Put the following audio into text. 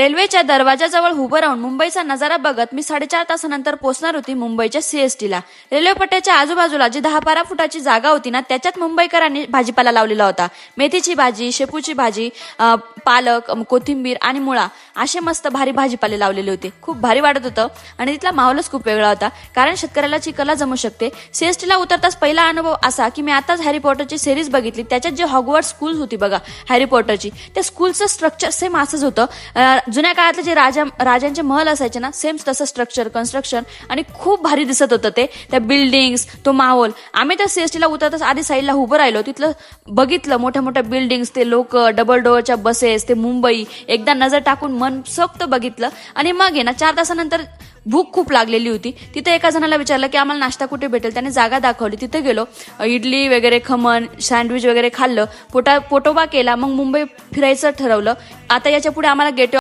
रेल्वेच्या दरवाजाजवळ उभं राहून मुंबईचा नजारा बघत मी साडेचार तासानंतर पोहोचणार होती मुंबईच्या सीएसटीला रेल्वे पट्ट्याच्या आजूबाजूला जी दहा बारा फुटाची जागा होती ना त्याच्यात मुंबईकरांनी भाजीपाला लावलेला होता. मेथीची भाजी शेपूची भाजी पालक कोथिंबीर आणि मुळा असे मस्त भारी भाजीपाले लावलेले होते. खूप भारी वाटत होतं आणि तिथला माहोलच खूप वेगळा होता. कारण शेतकऱ्याला चिकला जमू शकते. सीएसटीला उतरताच पहिला अनुभव असा की मी आताच हॅरी पॉटरची सिरीज बघितली. त्याच्यात जे हॉगवर्ड स्कूल होती बघा हॅरी पॉटरची. त्या स्कूलचं स्ट्रक्चर सेम असंच होतं. जुन्या काळातले जे राजा राजांचे महल असायचे ना सेम तसं स्ट्रक्चर कन्स्ट्रक्शन आणि खूप भारी दिसत होतं ते. त्या बिल्डिंग्स तो माहोल. आम्ही त्या सीएसटीला उतरताच आधी साईडला उभं राहिलो. तिथलं बघितलं मोठ्या मोठ्या बिल्डिंग्स ते लोक डबल डोअरच्या बसेस ते मुंबई. एकदा नजर टाकून मनसोक्त बघितलं. आणि मग आहे ना चार तासानंतर भूक खूप लागलेली होती. तिथे एका जणाला विचारलं की आम्हाला नाश्ता कुठे भेटेल? त्याने जागा दाखवली. तिथे गेलो. इडली वगैरे खमण सँडविच वगैरे खाल्लं. पोटा पोटोबा केला. मग मुंबई फिरायचं ठरवलं. आता याच्यापुढे आम्हाला गेट